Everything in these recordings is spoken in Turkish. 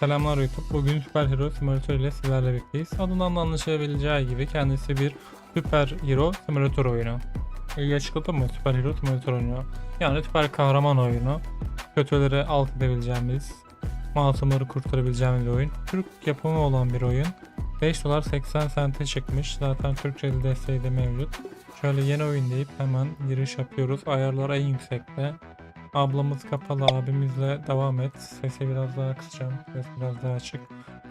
Selamlar YouTube. Bugün Süper Hero Simulator ile sizlerle birlikteyiz. Adından da anlaşılabileceği gibi kendisi bir Süper Hero Simulator oyunu. İyi açıkladım mı? Süper Hero Simulator oyunu. Yani süper kahraman oyunu. Kötüleri alt edebileceğimiz, masumları kurtarabileceğimiz bir oyun. Türk yapımı olan bir oyun. 5 dolar 80 sente çıkmış. Zaten Türkçe desteği de mevcut. Şöyle yeni oyun deyip hemen giriş yapıyoruz. Ayarlar en yüksekte. Ablamız kapalı abimizle devam et. Sesi biraz daha kısacağım. Ses biraz daha açık.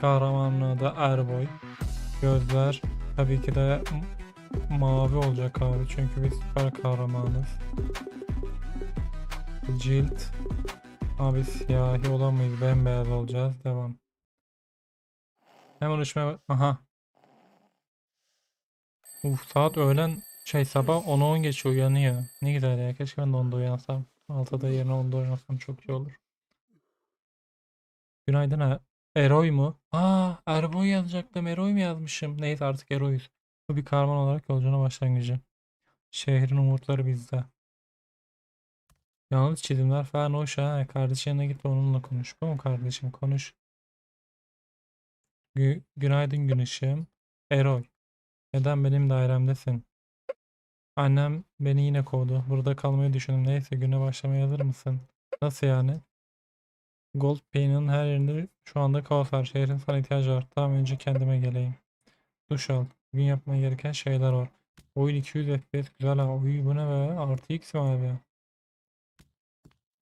Kahramanlığı da Erboy. Gözler tabii ki de mavi olacak abi. Çünkü biz süper kahramanız. Cilt. Abi siyahi olamayız. Bembeyaz olacağız. Devam. Hemen uçmaya... Aha. Uf saat öğlen şey sabah 10'a 10 geçiyor uyanıyor. Ne güzel ya. Keşke ben de onda uyansam. 6'da yerine 10'da uyansam çok iyi olur. Günaydın ha. Eroy mu? Aa Erboy yazacaktım. Eroy mu yazmışım? Neyse artık Eroy'uz. Bu bir kahraman olarak yolculuğuna başlangıcı. Şehrin umutları bizde. Yalnız çizimler falan hoş ha. Kardeşin yanına git onunla konuş. Bu mu kardeşim? Konuş. Gü- Günaydın gün ışığım. Eroy. Neden benim dairemdesin? Annem beni yine kovdu. Burada kalmayı düşündüm. Neyse güne başlamaya hazır mısın? Nasıl yani? Gold Payne'in her yerinde şu anda kaos var. Şehrin sana ihtiyacı var. Tamam önce kendime geleyim. Duş al. Bugün yapmaya gereken şeyler var. Oyun 200 FPS güzel ha. Uy bu ne be? Artı X mi abi?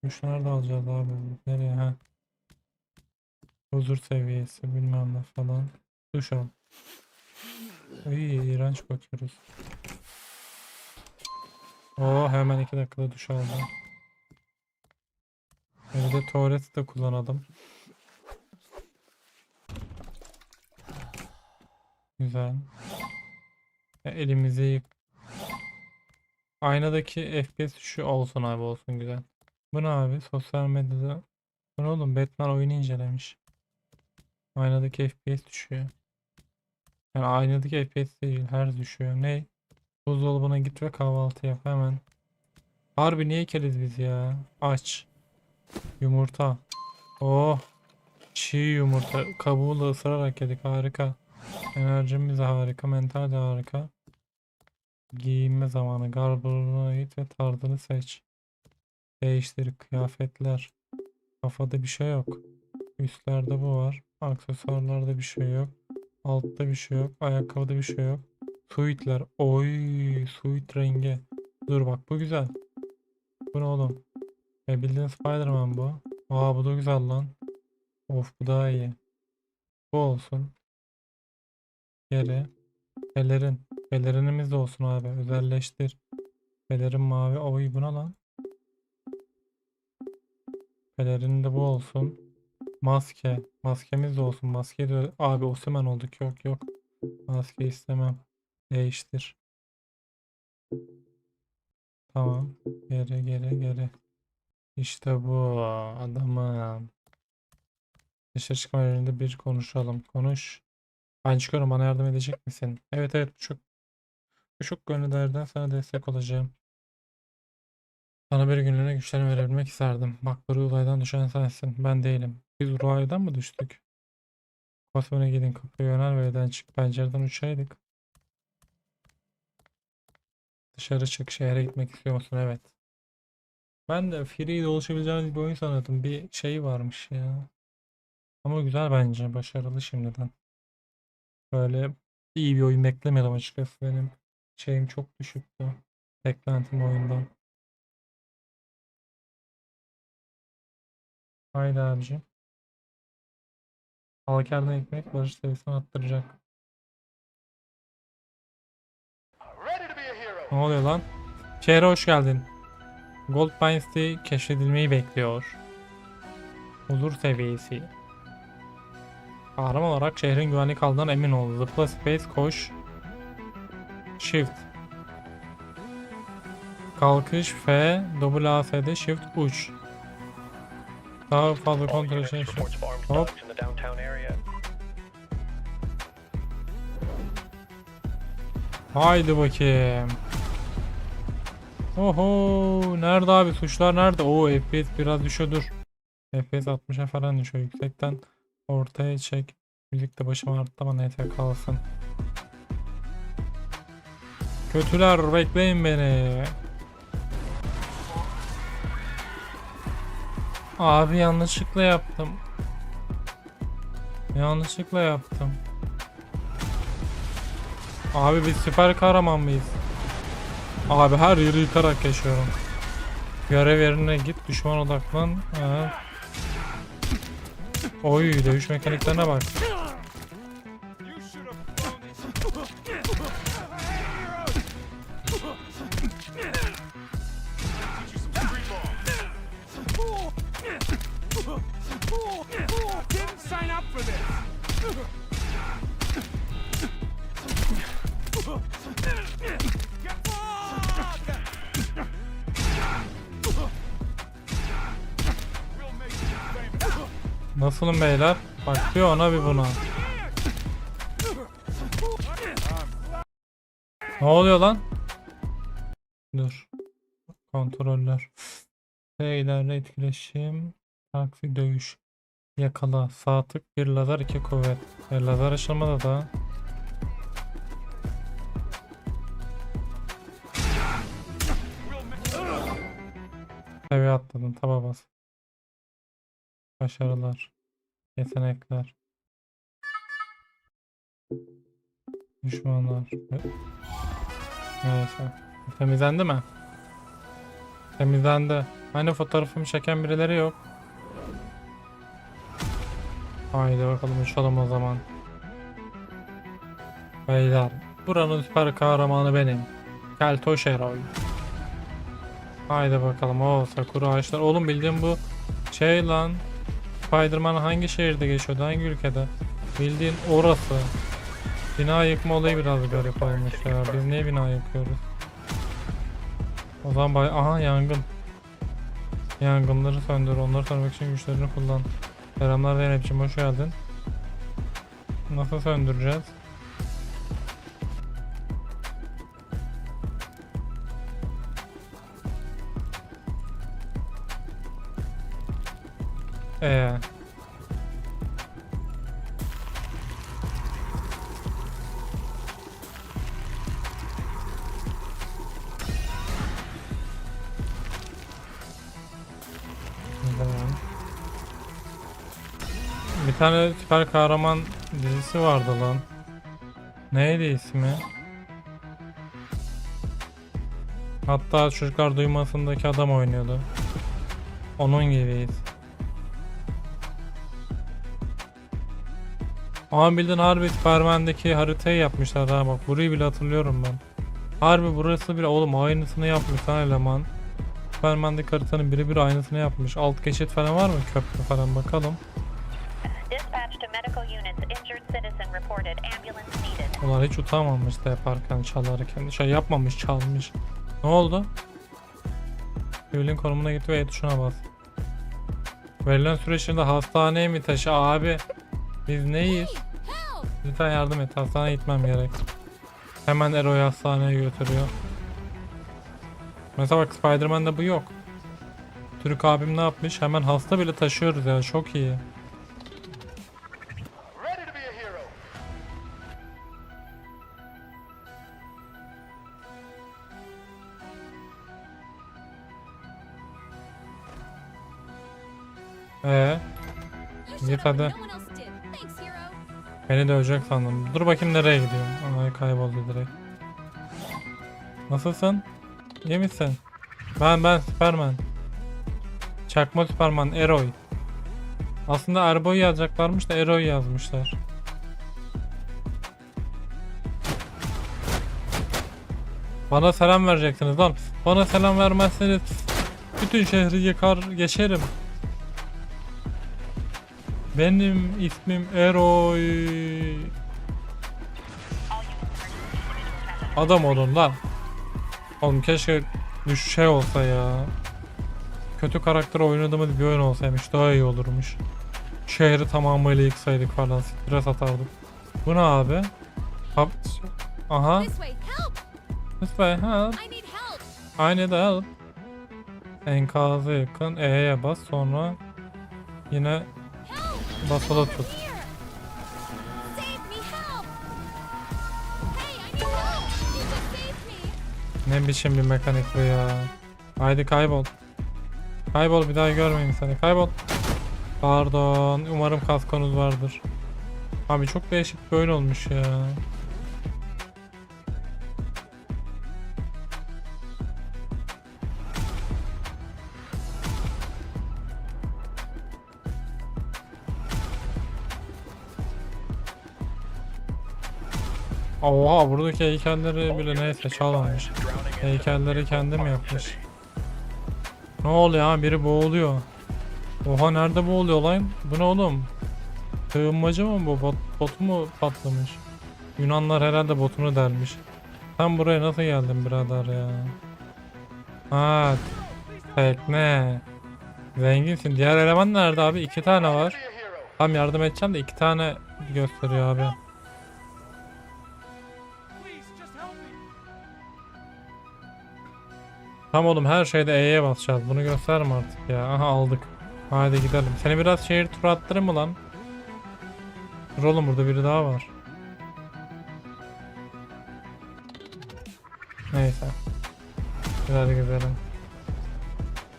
Duş nerede alacağız abi? Nereye ha? Huzur seviyesi bilmem ne falan. Duş al. İyi iğrenç bakıyoruz. Oo hemen 2 dakikada duş aldım. Evde tuvaleti de kullanalım. Güzel. Elimizi yık. Aynadaki FPS düşüşü olsun abi olsun güzel. Bu ne abi? Sosyal medyada. Bu ne oğlum? Batman oyunu incelemiş. Aynadaki FPS düşüyor. Yani aynadaki FPS değil. Her düşüyor. Ne? Buzdolabına git ve kahvaltı yap hemen. Harbi niye keriz biz ya? Aç. Yumurta. Oh. Çiğ yumurta. Kabuğuyla ısırarak yedik. Harika. Enerjimiz harika. Mental de harika. Giyinme zamanı. Garbına git ve tarzını seç. Değiştir. Kıyafetler. Kafada bir şey yok. Üstlerde bu var. Aksesuarlarda bir şey yok. Altta bir şey yok. Ayakkabıda bir şey yok. Suitler. Oy, suit rengi. Dur bak bu güzel. Bu ne oğlum? E bildiğin Spider-Man bu. Aa bu da güzel lan. Of bu daha iyi. Bu olsun. Geri. Pelerin. Pelerinimiz de olsun abi. Özelleştir. Pelerin mavi. Oy bu ne lan? Pelerin de bu olsun. Maske. Maskemiz de olsun. Maske de abi Osimhen olduk. Yok yok. Maske istemem. Değiştir. Tamam. Geri geri geri. İşte bu adamım. Dışarı çıkma yerinde bir konuşalım. Konuş. Ben çıkıyorum bana yardım edecek misin? Evet evet çok bu çok gönüllerden sana destek olacağım. Sana bir günlüğüne güçlerimi verebilmek isterdim. Bak bu olaydan düşen sensin. Ben değilim. Biz Ruay'dan mı düştük? Kosmone gidin kapıya yönel ve evden çık. Pencereden uçaydık. Dışarı çık. Şehre gitmek istiyor musun? Evet. Ben de free dolaşabileceğimiz bir oyun sanıyordum. Bir şey varmış ya. Ama güzel bence. Başarılı şimdiden. Böyle iyi bir oyun beklemiyordum açıkçası. Benim şeyim çok düşüktü. Beklentim oyundan. Haydi abicim. Halkardan ekmek barış seviyesini arttıracak. Ne oluyor lan? Şehre hoş geldin. Gold City keşfedilmeyi bekliyor. Huzur seviyesi. Kahraman olarak şehrin güvenlik aldığından emin ol. Zıpla space koş. Shift. Kalkış F, WASD shift uç. Daha fazla kontrol of armed Hop. Haydi bakayım. Oho, nerede abi suçlar nerede? Oo FPS biraz düşüyor dur. FPS 60'a falan düşüyor yüksekten. Ortaya çek. Müzik de başıma arttı ama neyse kalsın. Kötüler bekleyin beni. Abi yanlışlıkla yaptım. Yanlışlıkla yaptım. Abi biz süper kahraman mıyız? Abi her yeri yıkarak yaşıyorum. Görev yerine git, düşman odaklan. Ha. Oy, dövüş mekaniklerine bak. Nasılım beyler? Bak bir ona bir buna. Ne oluyor lan? Dur. Kontroller. Şeylerle etkileşim. Taksi dövüş. Yakala. Sağ tık bir lazer iki kuvvet. E, lazer aşılmada da. Seviye atladın. Taba bas. Başarılar. Yetenekler. Düşmanlar. Neyse. Temizlendi mi? Temizlendi. Hani fotoğrafımı çeken birileri yok. Haydi bakalım uçalım o zaman. Beyler. Buranın süper kahramanı benim. Keltoş Eroy. Haydi bakalım. O Sakura ağaçlar. Oğlum bildiğim bu şey lan. Spider-Man hangi şehirde geçiyordu? Hangi ülkede? Bildiğin orası. Bina yıkma olayı biraz garip olmuş ya. Biz niye bina yıkıyoruz? O zaman bay... Aha yangın. Yangınları söndür. Onları söndürmek için güçlerini kullan. Selamlar Zeynep'ciğim hoş geldin. Nasıl söndüreceğiz? Ee. Bir tane süper kahraman dizisi vardı lan. Neydi ismi? Hatta çocuklar duymasındaki adam oynuyordu. Onun gibiyiz. Ama bildiğin harbi Superman'deki haritayı yapmışlar ha bak burayı bile hatırlıyorum ben. Harbi burası bile oğlum aynısını yapmış lan eleman. Superman'deki haritanın birebir aynısını yapmış. Alt geçit falan var mı? Köprü falan bakalım. Ulan hiç utanmamış da yaparken çalarken. Şey yapmamış çalmış. Ne oldu? Sivilin konumuna git ve E tuşuna bas. Verilen süre içinde hastaneye mi taşı abi? Biz neyiz? Lütfen yardım et. Hastaneye gitmem gerek. Hemen Ero'yu hastaneye götürüyor. Mesela bak Spider-Man'de bu yok. Türk abim ne yapmış? Hemen hasta bile taşıyoruz ya. Çok iyi. Ee, git hadi. Beni dövecek sandım. Dur bakayım nereye gidiyorum. Ay kayboldu direkt. Nasılsın? İyi misin? Ben ben Superman. Çakma Superman Eroy. Aslında Erboy yazacaklarmış da Eroy yazmışlar. Bana selam vereceksiniz lan. Bana selam vermezseniz bütün şehri yıkar geçerim. Benim ismim Eroy. Adam olun lan. Oğlum keşke düş şey olsa ya. Kötü karakter oynadığımız bir oyun olsaymış daha iyi olurmuş. Şehri tamamıyla yıksaydık falan. Stres atardık. Bu ne abi? Hap Aha. This way. Help! This way help. I need help. I need help. Enkazı yakın. E'ye bas sonra yine Masada tut. Ne biçim bir mekanik bu ya. Haydi kaybol. Kaybol bir daha görmeyeyim seni. Kaybol. Pardon. Umarım kaskonuz vardır. Abi çok değişik böyle olmuş ya. Oha buradaki heykelleri bile neyse çalmamış. Heykelleri kendim yapmış. Ne oluyor ha biri boğuluyor. Oha nerede boğuluyor lan? Bu ne oğlum? Sığınmacı mı bu? Bot, botu mu patlamış? Yunanlar herhalde botunu delmiş. Sen buraya nasıl geldin birader ya? Ha tekne. Zenginsin. Diğer eleman nerede abi? İki tane var. Tam yardım edeceğim de iki tane gösteriyor abi. Tam oğlum her şeyde E'ye basacağız. Bunu gösterme artık ya. Aha aldık. Hadi gidelim. Seni biraz şehir turu attırayım mı lan? Dur oğlum burada biri daha var. Neyse. Biraz gezelim.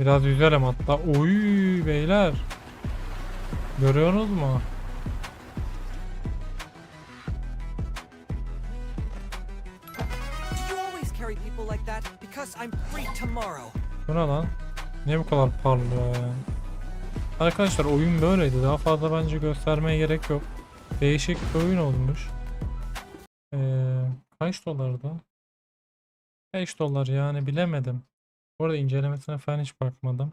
Biraz yüzelim hatta. Oy beyler. Görüyorsunuz mu? Bu ne lan? Niye bu kadar parlıyor ya? Arkadaşlar oyun böyleydi. Daha fazla bence göstermeye gerek yok. Değişik bir oyun olmuş. Ee, kaç dolardı? 5 dolar yani bilemedim. Bu arada incelemesine falan hiç bakmadım.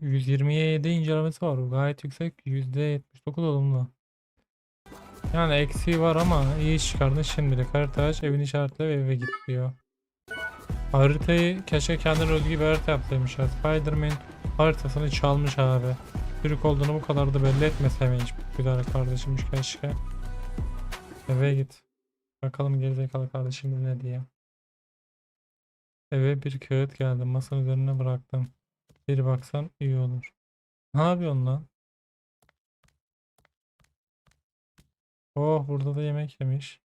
127 incelemesi var. Gayet yüksek. %79 olumlu. Yani eksiği var ama iyi çıkardın şimdilik. Harita evini işaretle ve eve git diyor. Haritayı keşke kendine özgü bir harita yapsaymış ya. Spider-Man haritasını çalmış abi. Türk olduğunu bu kadar da belli etmeseymiş güzel kardeşimmiş keşke. Eve git. Bakalım gerizekalı kardeşimiz ne diye. Eve bir kağıt geldi. Masanın üzerine bıraktım. Bir baksan iyi olur. Ne yapıyorsun lan? Oh burada da yemek yemiş.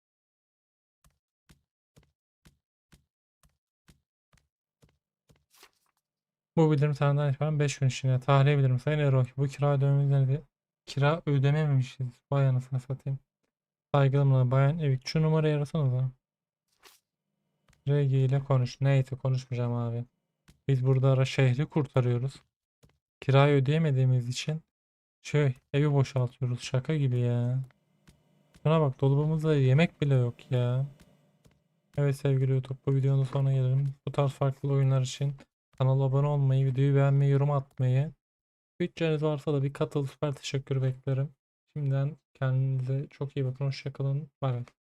Bu bildirim tarihinden itibaren 5 gün içinde tahliye bildirim sayın Erol. Bu kira ödememiz Kira ödemememişiz. Vay anasını satayım. Saygılımla bayan Evik. Şu numarayı arasanıza. RG ile konuş. Neyse konuşmayacağım abi. Biz burada ara şehri kurtarıyoruz. Kirayı ödeyemediğimiz için şey evi boşaltıyoruz. Şaka gibi ya. Şuna bak dolabımızda yemek bile yok ya. Evet sevgili YouTube bu videonun sonuna gelelim. Bu tarz farklı oyunlar için kanala abone olmayı, videoyu beğenmeyi, yorum atmayı. Bütçeniz varsa da bir katıl süper teşekkür beklerim. Şimdiden kendinize çok iyi bakın. Hoşçakalın. Bay bay.